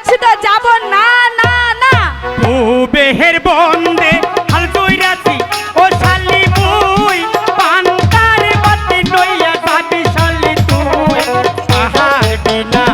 বলছি তো, যাব না না না। ও বেহের বন্দে, হাল কইরাছি ও শালি বুই পান্তার বাতি নইয়া কাটি শালি তুই। আহা বিনা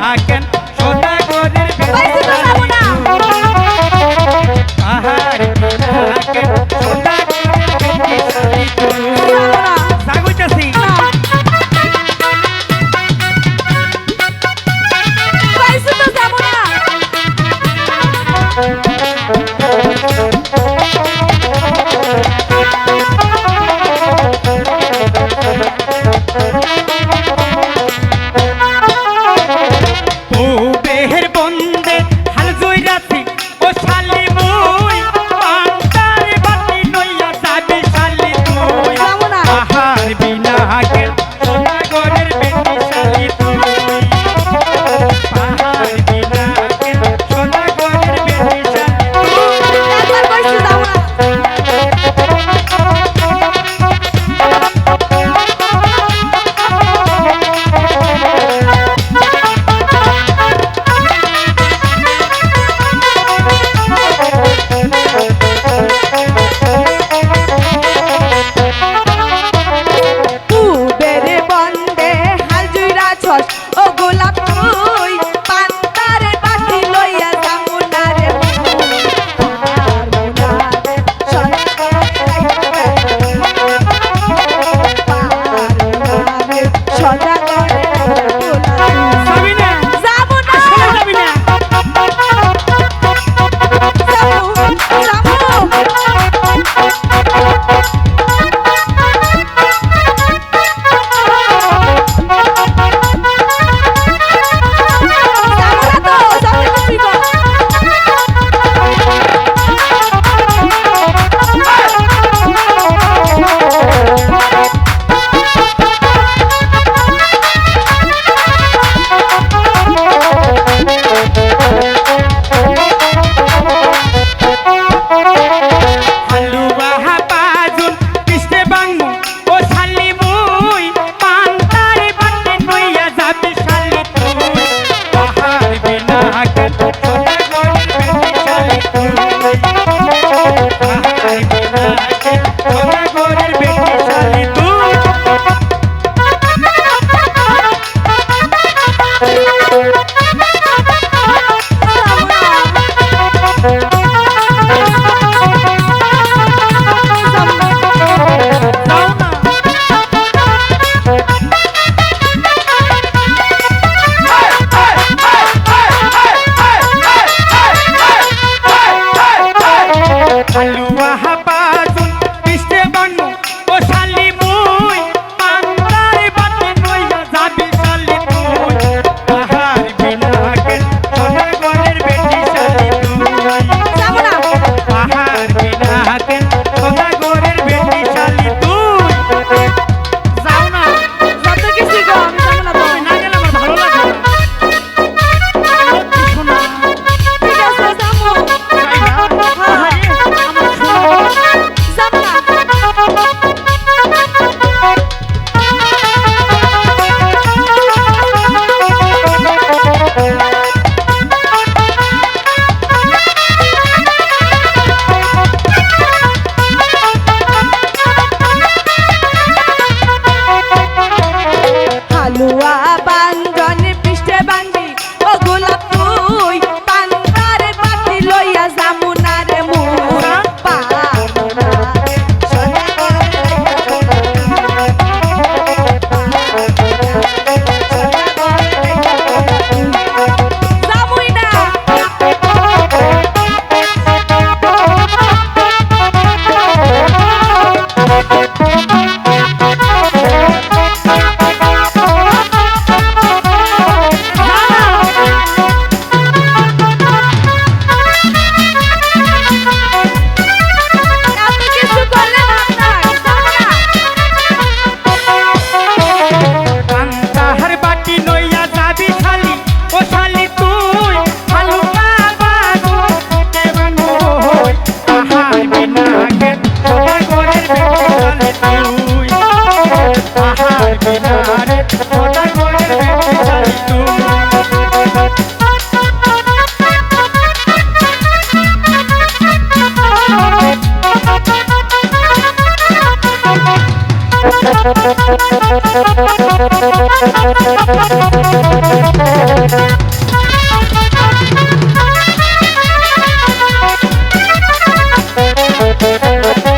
Hello.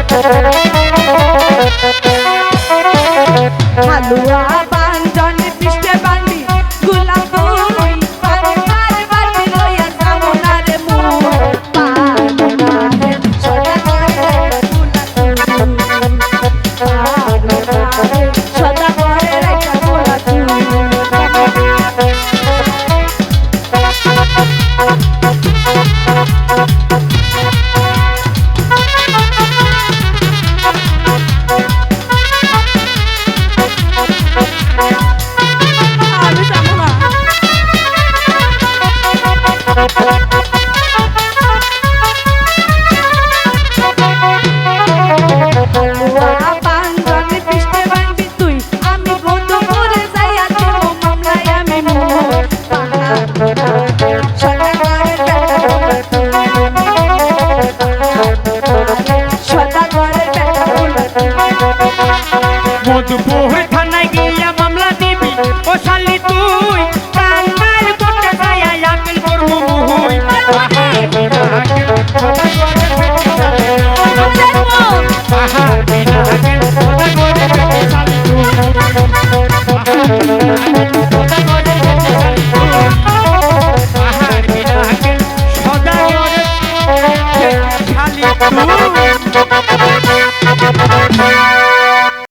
Halwa want to